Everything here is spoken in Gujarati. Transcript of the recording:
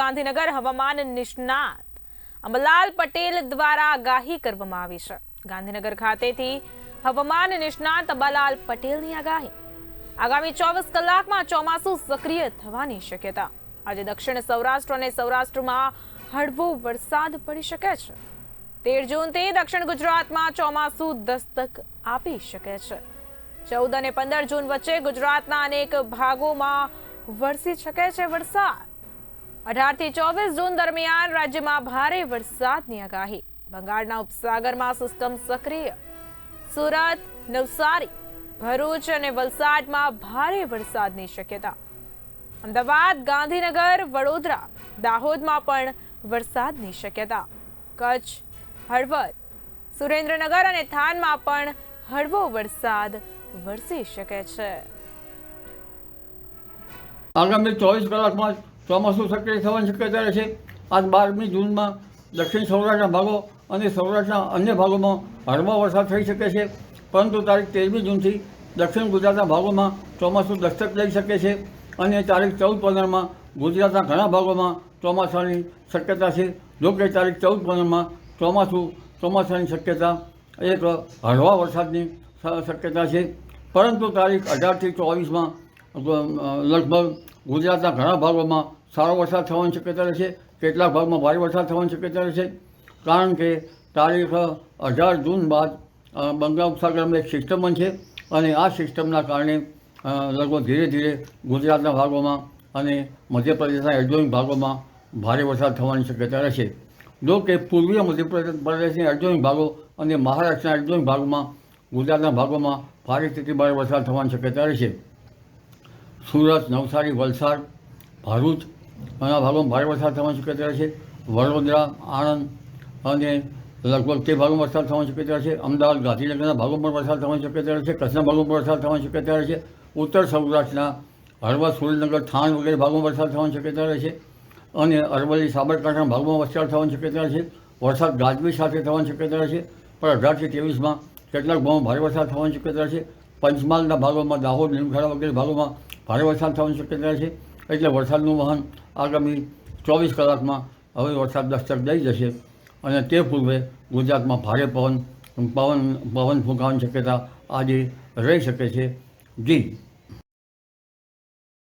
ગાંધીનગર હવામાન નિષ્ણાત અમલાલ પટેલ દ્વારા આગાહી કરવામાં આવી છે. ગાંધીનગર ખાતેથી હવામાન નિષ્ણાત અંબાલાલ પટેલની આગાહી. આગામી ચોવીસ કલાકમાં ચોમાસું સક્રિય થવાની શક્યતા. આજે દક્ષિણ સૌરાષ્ટ્ર અને સૌરાષ્ટ્રમાં હળવો વરસાદ પડી શકે છે. તેર જૂનથી દક્ષિણ ગુજરાતમાં ચોમાસું દસ્તક આપી શકે છે. ચૌદ અને પંદર જૂન વચ્ચે ગુજરાતના અનેક ભાગોમાં વરસી શકે છે વરસાદ. અઢારથી ચોવીસ જૂન દરમિયાન રાજ્યમાં ભારે વરસાદની આગાહી. બંગાળના ઉપસાગરમાં સિસ્ટમ સક્રિય. સુરત, નવસારી, ભરૂચ અને વલસાડમાં ભારે વરસાદની શક્યતા. અમદાવાદ, ગાંધીનગર, વડોદરા, દાહોદમાં પણ વરસાદની શક્યતા. કચ્છ, હળવદ, સુરેન્દ્રનગર અને થાનમાં પણ હળવો વરસાદ વરસી શકે છે. આગામી ચોવીસ કલાકમાં ચોમાસું સક્રિય થવાની શક્યતા રહેશે આજ બારમી જૂનમાં દક્ષિણ સૌરાષ્ટ્રના ભાગો અને સૌરાષ્ટ્રના અન્ય ભાગોમાં હળવો વરસાદ થઈ શકે છે. પરંતુ તારીખ તેરમી જૂનથી દક્ષિણ ગુજરાતના ભાગોમાં ચોમાસું દસ્તક લઈ શકે છે અને તારીખ ચૌદ પંદરમાં ગુજરાતના ઘણા ભાગોમાં ચોમાસાની શક્યતા છે. જો કે તારીખ ચૌદ પંદરમાં ચોમાસું ચોમાસાની શક્યતા એક હળવા વરસાદની શક્યતા છે. પરંતુ તારીખ અઢારથી ચોવીસમાં લગભગ ગુજરાતના ઘણા ભાગોમાં સારો વરસાદ થવાની શક્યતા રહેશે કેટલાક ભાગમાં ભારે વરસાદ થવાની શક્યતા રહેશે કારણ કે તારીખ અઢાર જૂન બાદ બંગાળ ઉપસાગરમાં એક સિસ્ટમ બનશે અને આ સિસ્ટમના કારણે લગભગ ધીરે ધીરે ગુજરાતના ભાગોમાં અને મધ્યપ્રદેશના એડજોઇન ભાગોમાં ભારે વરસાદ થવાની શક્યતા રહેશે. જો કે પૂર્વીય મધ્યપ્રદેશના એડજોઇન ભાગો અને મહારાષ્ટ્રના એડજોઇન ભાગોમાં ગુજરાતના ભાગોમાં ભારે સ્થિતિ, ભારે વરસાદ થવાની શક્યતા રહેશે. સુરત, નવસારી, વલસાડ, ભરૂચ ઘણા ભાગોમાં ભારે વરસાદ થવાની શક્યતા છે. વડોદરા, આણંદ અને લગભગ તે ભાગોમાં વરસાદ થવાની શક્યતા છે. અમદાવાદ, ગાંધીનગરના ભાગોમાં પણ વરસાદ થવાની શક્યતા છે. કચ્છના ભાગોમાં વરસાદ થવાની શક્યતા રહેશે ઉત્તર સૌરાષ્ટ્રના હળવદ, સુરેન્દ્રનગર, થાણ વગેરે ભાગોમાં વરસાદ થવાની શક્યતા રહેશે અને અરવલ્લી, સાબરકાંઠાના ભાગોમાં વરસાદ થવાની શક્યતા છે. વરસાદ ગાજવી સાથે થવાની શક્યતા છે. પણ અઢારથી ત્રેવીસમાં કેટલાક ભાગમાં ભારે વરસાદ થવાની શક્યતા રહેશે પંચમહાલના ભાગોમાં દાહોદ લીમખેડા વગેરે ભાગોમાં ભારે વરસાદ થવાની શક્યતા છે. એટલે વરસાદનું વહન આગામી ચોવીસ કલાકમાં હવે વરસાદ દસ્તક દઈ જશે અને તે પૂર્વે ગુજરાતમાં ભારે પવન પવન પવન ફૂંકાવાની શક્યતા આજે રહી શકે છે. જી.